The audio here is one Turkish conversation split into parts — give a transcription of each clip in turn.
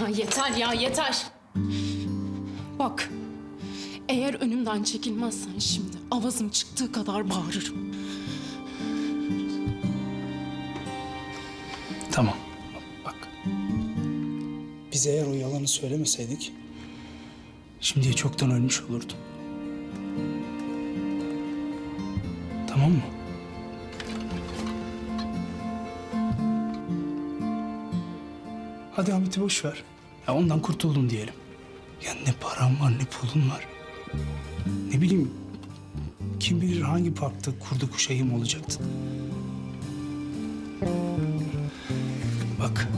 Ya yeter ya yeter. Bak. Eğer önümden çekilmezsen şimdi avazım çıktığı kadar bağırırım. Tamam. Bak. Biz eğer o yalanı söylemeseydik... ...şimdiye çoktan ölmüş olurdum. Tamam mı? Hadi Hamit'i boş ver. Ya ondan kurtuldum diyelim. Ya ne param var ne pulum var. Ne bileyim kim bilir hangi parkta kurdu kuşayım olacaktı. Bak.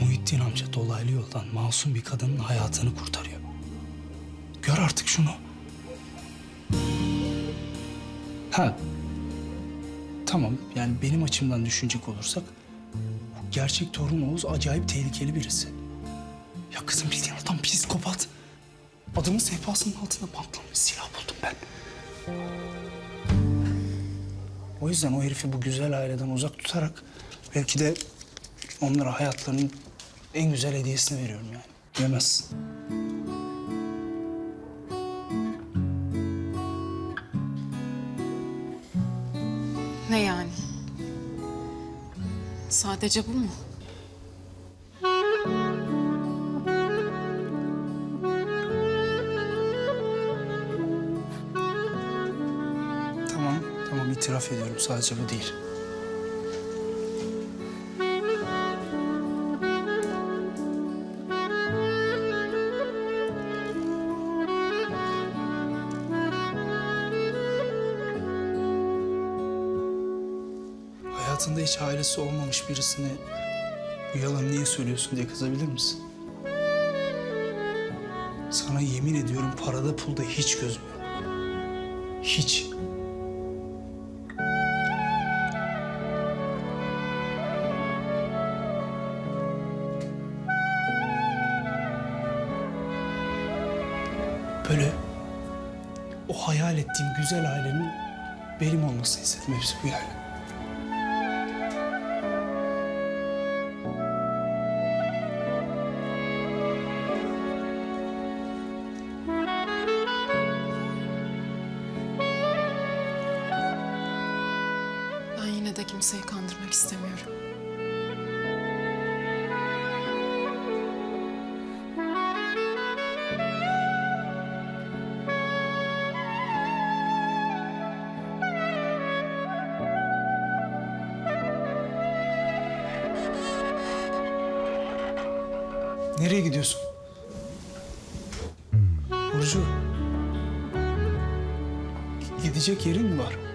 Muhittin amca dolaylı yoldan masum bir kadının hayatını kurtarıyor. Gör artık şunu. Ha. Tamam yani benim açımdan düşünecek olursak bu gerçek torun Oğuz acayip tehlikeli birisi. Ya kızım bildiğin adam psikopat. Adamın sehpasının altında bantlanmış silah buldum ben. O yüzden o herifi bu güzel aileden uzak tutarak belki de onlara hayatlarının en güzel hediyesini veriyorum yani. Bilemezsin. Ne yani? Sadece bu mu? Tamam, tamam itiraf ediyorum. Sadece bu değil. Hayatında hiç ailesi olmamış birisine bu yalanı niye söylüyorsun diye kızabilir misin? Sana yemin ediyorum parada pulda hiç gözüm yok. Hiç. Böyle o hayal ettiğim güzel ailenin benim olmasını istedim. Hepsi bu yani. De kimseyi kandırmak istemiyorum. Nereye gidiyorsun? Burcu. Gidecek yerin mi var?